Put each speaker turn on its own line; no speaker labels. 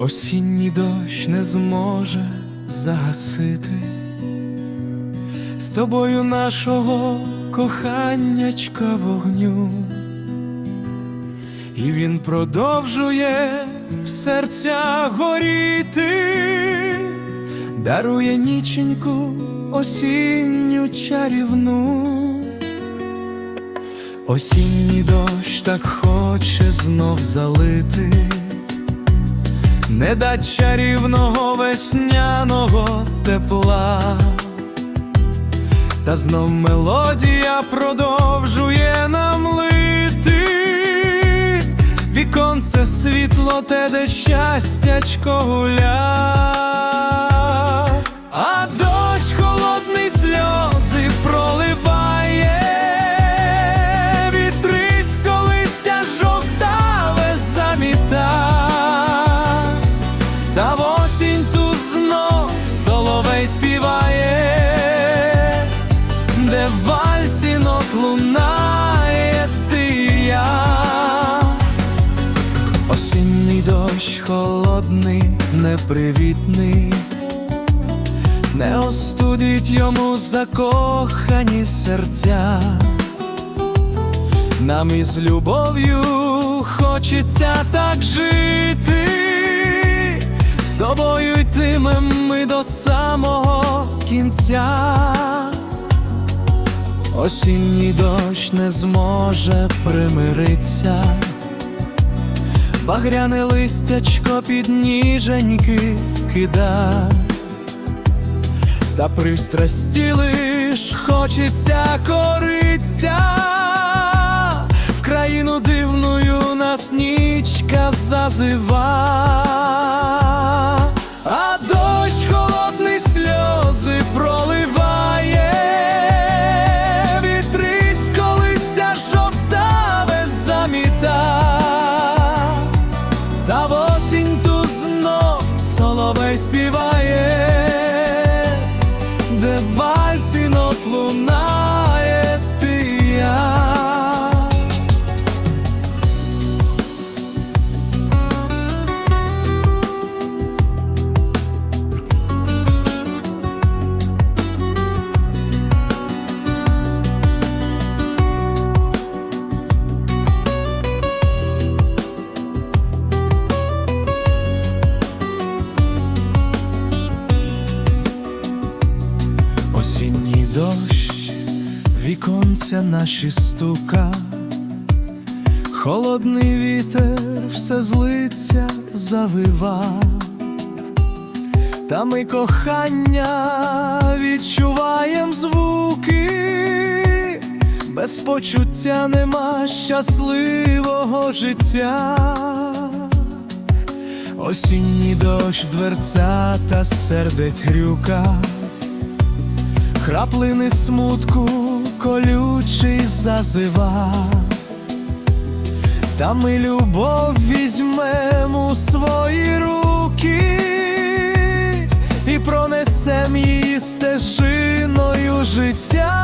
осінній дощ не зможе загасити. З тобою нашого коханнячка вогню, і він продовжує в серцях горіти, дарує ніченьку осінню чарівну. Осінній дощ так хоче знов залити, не дать чарівного весняного тепла, та знов мелодія продовжує нам лити, віконце світло те, де щастячко гуля, дощ холодний, непривітний, не остудить йому закохані серця. Нам із любов'ю хочеться так жити, з тобою йтимем ми до самого кінця. Осінній дощ не зможе примиритися, багряне листячко під ніженьки кида, та пристрасті лиш хочеться кориться, в країну дивною нас нічка зазива, та в осінь тут знов соловей співає, Осінній дощ, віконця наші стука, холодний вітер все злиться завива, та ми кохання відчуваєм звуки, без почуття нема щасливого життя. Осінній дощ дверця та сердець грюка. Краплини смутку колючий зазива, та ми любов візьмемо свої руки і пронесем її стежиною життя.